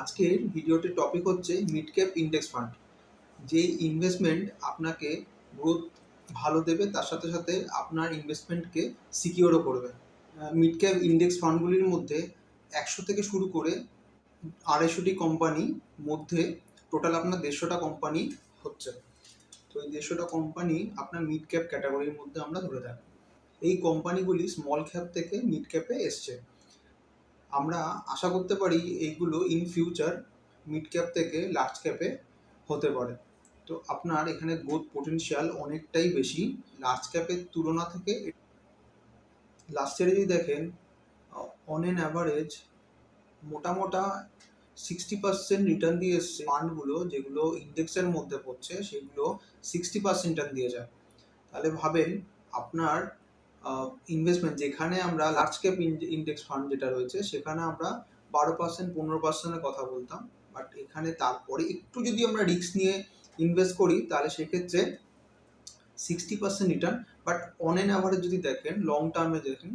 আজকের ভিডিওটির টপিক হচ্ছে মিড ক্যাপ ইন্ডেক্স ফান্ড যে ইনভেস্টমেন্ট আপনাকে গ্রোথ ভালো দেবে, তার সাথে সাথে আপনার ইনভেস্টমেন্টকে সিকিওরও করবে। মিড ক্যাপ ইন্ডেক্স ফান্ডগুলির মধ্যে একশো থেকে শুরু করে আড়াইশোটি কোম্পানি মধ্যে টোটাল আপনার দেড়শোটা কোম্পানি হচ্ছে। তো এই দেড়শোটা কোম্পানি আপনার মিড ক্যাপ ক্যাটাগরির মধ্যে আমরা ধরে থাকি এই কোম্পানিগুলি স্মল ক্যাপ থেকে মিড ক্যাপে এসছে। আমরা আশা করতে পারি এইগুলো ইন ফিউচার মিড ক্যাপ থেকে লার্জ ক্যাপে হতে পারে। তো আপনার এখানে গ্রোথ পোটেনশিয়াল অনেকটাই বেশি। লার্জ ক্যাপের তুলনা থেকে লাস্ট ইয়ারে যদি দেখেন অন এন অ্যাভারেজ মোটা মোটা সিক্সটি পার্সেন্ট রিটার্ন দিয়ে এসছে ফান্ডগুলো যেগুলো ইন্ডেক্সের মধ্যে পড়ছে, সেগুলো সিক্সটি পার্সেন্ট রিটার্ন দিয়ে যায়। তাহলে ভাবেন আপনার ইনভেস্টমেন্ট যেখানে আমরা লার্জ ক্যাপ ইন্ডেক্স ফান্ড যেটা রয়েছে, সেখানে আমরা বারো পার্সেন্ট পনেরো পার্সেন্টের কথা বলতাম। বাট এখানে তারপরে একটু যদি আমরা রিস্ক নিয়ে ইনভেস্ট করি, তাহলে সেক্ষেত্রে sixty percent return but on an average যদি দেখেন লং টার্মে দেখেন,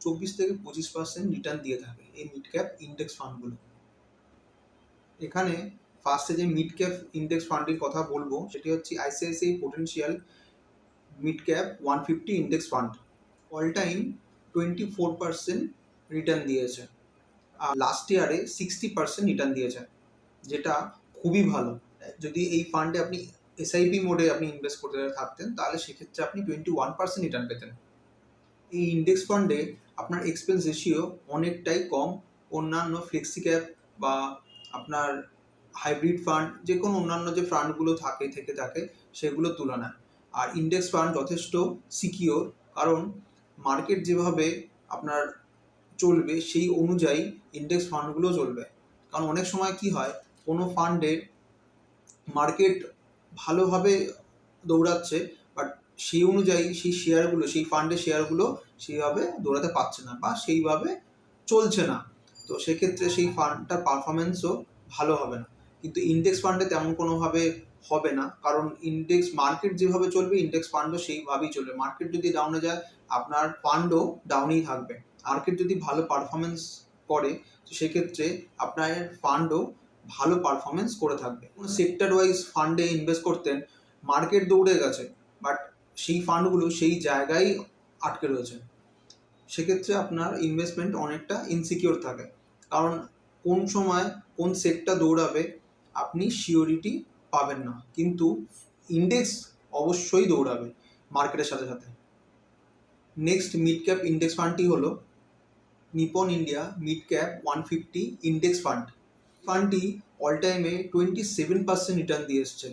চব্বিশ থেকে পঁচিশ পার্সেন্ট রিটার্ন দিয়ে থাকে এই মিড ক্যাপ ইন্ডেক্স ফান্ডগুলো এখানে ফার্স্টে যে মিড ক্যাপ ইন্ডেক্স ফান্ডের কথা বলব, সেটি হচ্ছে ICICI potential mid cap one fifty index fund all time twenty four percent return দিয়েছে। আর লাস্ট ইয়ারে সিক্সটি পার্সেন্ট রিটার্ন দিয়েছে, যেটা খুবই ভালো। যদি এই ফান্ডে আপনি এসআইপি মোডে আপনি ইনভেস্ট করতে থাকতেন, তাহলে সেক্ষেত্রে আপনি টোয়েন্টি ওয়ান পার্সেন্ট রিটার্ন পেতেন। এই ইন্ডেক্স ফান্ডে আপনার এক্সপেন্স রেশিও অনেকটাই কম। অন্যান্য ফ্লেক্সি ক্যাপ বা আপনার হাইব্রিড ফান্ড যে কোনো অন্যান্য যে ফান্ডগুলো থাকে, থেকে থাকে সেগুলোর তুলনায়। আর ইন্ডেক্স ফান্ড যথেষ্ট সিকিওর কারণ মার্কেট যেভাবে আপনার চলবে, সেই অনুযায়ী ইন্ডেক্স ফান্ডগুলো চলবে। কারণ অনেক সময় কি হয়, কোনো ফান্ডে মার্কেট ভালোভাবে দৌড়াচ্ছে বাট সেই অনুযায়ী সেই শেয়ারগুলো সেই ফান্ডের শেয়ারগুলো সেইভাবে দৌড়াতে পারছে না বা সেইভাবে চলছে না। তো সেক্ষেত্রে সেই ফান্ডটার পারফরমেন্সও ভালো হবে না। কিন্তু ইন্ডেক্স ফান্ডে তেমন কোনোভাবে হবে না। কারণ ইন্ডেক্স মার্কেট যেভাবে চলবে ইন্ডেক্স ফান্ডও সেইভাবেই চলবে। মার্কেট যদি ডাউনে যায়, আপনার ফান্ডও ডাউনেই থাকবে। মার্কেট যদি ভালো পারফরমেন্স করে, তো সেক্ষেত্রে আপনার ফান্ডও ভালো পারফরমেন্স করে থাকবে। কোনো সেক্টর ওয়াইজ ফান্ডে ইনভেস্ট করতেন মার্কেট দৌড়ে গেছে বাট সেই ফান্ডগুলো সেই জায়গায় আটকে রয়েছে। সেক্ষেত্রে আপনার ইনভেস্টমেন্ট অনেকটা ইনসিকিওর থাকে। কারণ কোন সময় কোন সেক্টর দৌড়াবে, আপনি সিওরিটি পাবেন না। কিন্তু ইন্ডেক্স অবশ্যই দৌড়াবে মার্কেটের সাথে সাথে। নেক্সট মিড ক্যাপ ইন্ডেক্স ফান্ডটি হলো Nippon India mid cap one fifty index fund ফান্ডটি all টাইমে টোয়েন্টি সেভেন পার্সেন্ট রিটার্ন দিয়ে এসছে।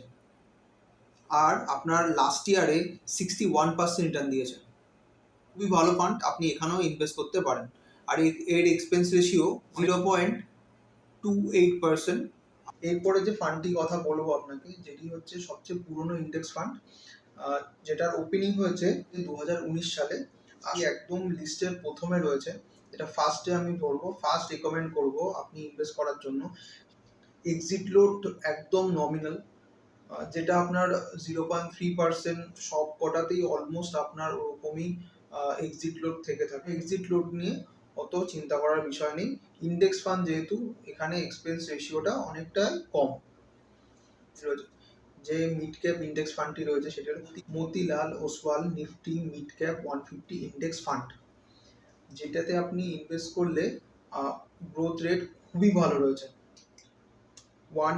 আর আপনার লাস্ট ইয়ারে সিক্সটি ওয়ান পার্সেন্ট রিটার্ন দিয়েছে খুবই ভালো ফান্ড আপনি এখানেও ইনভেস্ট করতে পারেন। আর এর expense ratio zero point two eight percent এরপরে যে ফান্ডটির কথা বলব আপনাকে, যেটি হচ্ছে সবচেয়ে পুরনো ইন্ডেক্স ফান্ড যেটার ওপেনিং হয়েছে দুহাজার উনিশ সালে আমি একদম লিস্টের প্রথমে রয়েছে। এটা ফার্স্টে আমি বলব ফার্স্ট রেকমেন্ড করব আপনি ইনভেস্ট করার জন্য। এক্সিট লোড একদম নমিনাল যেটা আপনার জিরো পয়েন্ট থ্রি পার্সেন্ট সব কটাতেই অলমোস্ট আপনার ওরকমই এক্সিট লোড থেকে থাকে। এক্সিট লোড নিয়ে অত চিন্তা করার বিষয় নেই। ইন্ডেক্স ফান্ড যেহেতু, এখানে এক্সপেন্স রেশিওটা অনেকটাই কম। যে মিড ক্যাপ ইন্ডেক্স ফান্ডটি রয়েছে, সেটা হলো Motilal Oswal Nifty mid cap one fifty index fund যেটাতে আপনি ইনভেস্ট করলে গ্রোথ রেট খুবই ভালো রয়েছে। ওয়ান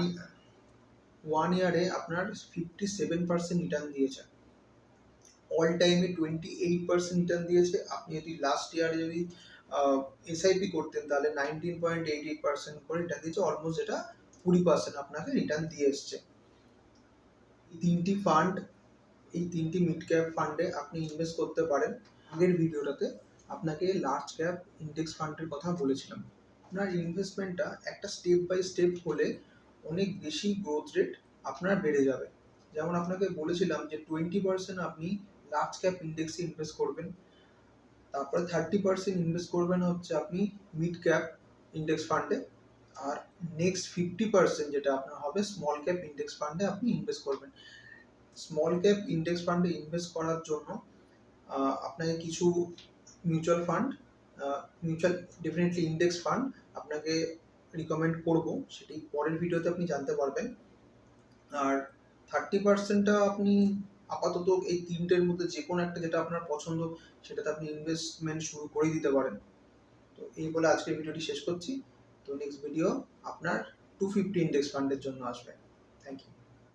ওয়ান ইয়ারে আপনার ফিফটি সেভেন পার্সেন্ট রিটার্ন দিয়েছে। অল টাইমে টোয়েন্টি এইট পার্সেন্ট রিটার্ন দিয়েছে। আপনি যদি লাস্ট ইয়ারে যদি এসআইপি করতেন, তাহলে nineteen point eight eight percent করে রিটার্ন দিয়েছে অলমোস্ট যেটা কুড়ি পার্সেন্ট আপনাকে রিটার্ন দিয়ে এসছে। তিনটি ফান্ড এই তিনটি মিড ক্যাপ ফান্ডে আপনি ইনভেস্ট করতে পারেন। আগের ভিডিওটাতে আপনাকে লার্জ ক্যাপ ইন্ডেক্স ফান্ডের কথা বলেছিলাম। আপনার ইনভেস্টমেন্টটা একটা স্টেপ বাই স্টেপ হলে অনেক বেশি গ্রোথ রেট আপনার বেড়ে যাবে। যেমন আপনাকে বলেছিলাম যে টোয়েন্টি পার্সেন্ট আপনি লার্জ ক্যাপ ইন্ডেক্সে ইনভেস্ট করবেন। তারপরে থার্টি পার্সেন্ট ইনভেস্ট করবেন হচ্ছে আপনি মিড ক্যাপ ইন্ডেক্স ফান্ডে আর নেক্সট ফিফটি পার্সেন্ট যেটা আপনার হবে স্মল ক্যাপ ইন্ডেক্স ফান্ডে আপনি ইনভেস্ট করবেন। স্মল ক্যাপ ইন্ডেক্স ফান্ডে ইনভেস্ট করার জন্য আপনাকে কিছু mutual fund mutual definitely index fund আপনাকে রিকমেন্ড করব, সেটি পরের ভিডিওতে আপনি জানতে পারবেন। আর থার্টি পার্সেন্টটা আপনি আপাতত এই তিনটের মধ্যে যে কোনো একটা যেটা আপনার পছন্দ, সেটাতে আপনি ইনভেস্টমেন্ট শুরু করে দিতে পারেন। তো এই বলে আজকের ভিডিওটি শেষ করছি। তো নেক্সট ভিডিও আপনার টু ফিফটি ইন্ডেক্স ফান্ডের জন্য আসবে। Thank you